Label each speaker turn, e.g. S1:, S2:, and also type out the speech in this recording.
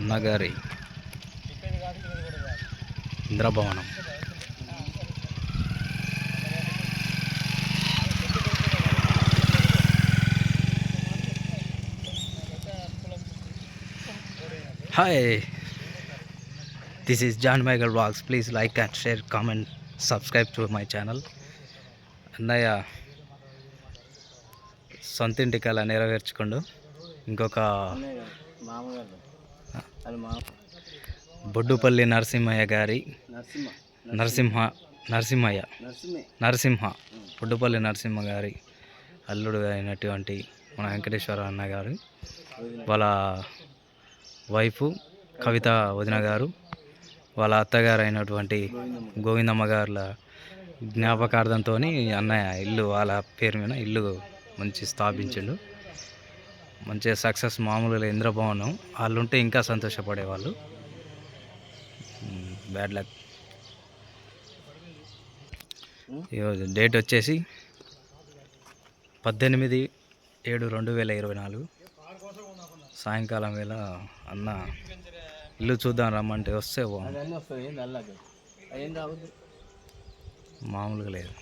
S1: అన్నగారి ఇంద్రభవనం. Hi this is John Michael blogs please like and share comment subscribe to my channel అన్నయ్య సొంత ఇంటికి అలా నెరవేర్చుకోండు. ఇంకొక బొడ్డుపల్లి నరసింహయ్య గారి
S2: నరసింహ.
S1: నరసింహ నరసింహయ్య.
S2: నరసింహే.
S1: నరసింహ బొడ్డుపల్లి నరసింహ గారి అల్లుడు అయినటువంటి మన వెంకటేశ్వర అన్న గారు వాళ్ళ వైఫ్ కవిత వదిన గారు వాళ్ళ అత్తగారు అయినటువంటి గోవిందమ్మ గారుల జ్ఞాపకార్థంతో అన్నయ్య ఇల్లు వాళ్ళ పేరు మీద ఇల్లు మంచి స్థాపించిండు. మంచిగా సక్సెస్ మామూలుగా ఇంద్రభవనం వాళ్ళు ఉంటే ఇంకా సంతోషపడేవాళ్ళు. Bad luck. ఈరోజు డేట్ వచ్చేసి పద్దెనిమిది ఏడు రెండు వేల ఇరవై నాలుగు. సాయంకాలం వేళ అన్న ఇల్లు చూద్దాం రమ్మంటే వస్తే మామూలుగా లేదు.